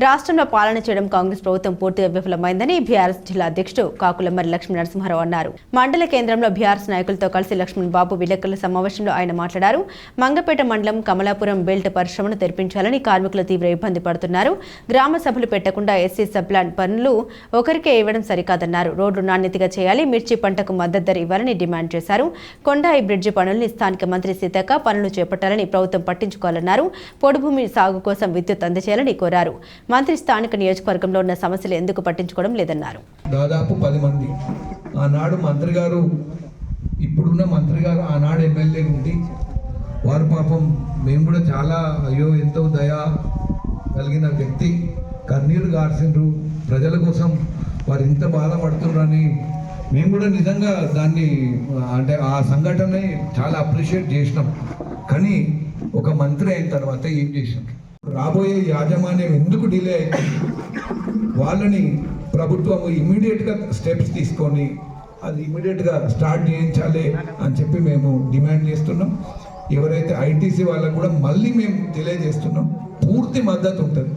రాష్ట్రంలో పాలన చేయడం కాంగ్రెస్ ప్రభుత్వం పూర్తిగా విఫలమైందని బీఆర్ఎస్ జిల్లా అధ్యక్షుడు కాకులమ్మరి లక్ష్మీ నరసింహారావు అన్నారు. మండల కేంద్రంలో బీఆర్ఎస్ నాయకులతో కలిసి లక్ష్మణ్ బాబు విలేకరుల సమావేశంలో ఆయన మాట్లాడారు. మంగపేట మండలం కమలాపురం బెల్ట్ పరిశ్రమను తెరిపించాలని కార్మికులు తీవ్ర ఇబ్బంది పడుతున్నారు. గ్రామ సభలు పెట్టకుండా ఎస్సీ సబ్లాన్ పనులు ఒకరికే ఇవ్వడం సరికాదన్నారు. రోడ్లు నాణ్యతగా చేయాలి మిర్చి పంటకు మద్దతు ధర ఇవ్వాలని డిమాండ్ చేశారు. కొండాయి బ్రిడ్జి పనుల్ని స్థానిక మంత్రి సీతక్క పనులు చేపట్టాలని ప్రభుత్వం పట్టించుకోవాలన్నారు. పొడుభూమి సాగు కోసం విద్యుత్ అందజేయాలని కోరారు. మంత్రి స్థానిక నియోజకవర్గంలో ఉన్న సమస్యలు ఎందుకు పట్టించుకోవడం లేదన్నారు. దాదాపు పది మంది. ఆనాడు మంత్రి గారు ఇప్పుడున్న మంత్రి గారు ఆనాడు ఎమ్మెల్యే ఉండి వారు పాపం మేము కూడా చాలా అయ్యో ఎంతో దయ కలిగిన వ్యక్తి కన్నీరు గార్చిండ్రు. ప్రజల కోసం వారు ఇంత బాధపడుతున్నారని మేము కూడా నిజంగా దాన్ని అంటే ఆ సంఘటనని చాలా అప్రిషియేట్ చేసినాం. కానీ ఒక మంత్రి అయిన తర్వాత ఏం చేసినారు? రాబోయే యాజమాన్యం ఎందుకు డిలే అయింది వాళ్ళని ప్రభుత్వం ఇమ్మీడియట్గా స్టెప్స్ తీసుకొని అది ఇమీడియట్గా స్టార్ట్ చేయించాలి అని చెప్పి మేము డిమాండ్ చేస్తున్నాం. ఎవరైతే ఐటీసీ వాళ్ళకు కూడా మళ్ళీ మేము తెలియజేస్తున్నాం పూర్తి మద్దతు ఉంటుంది.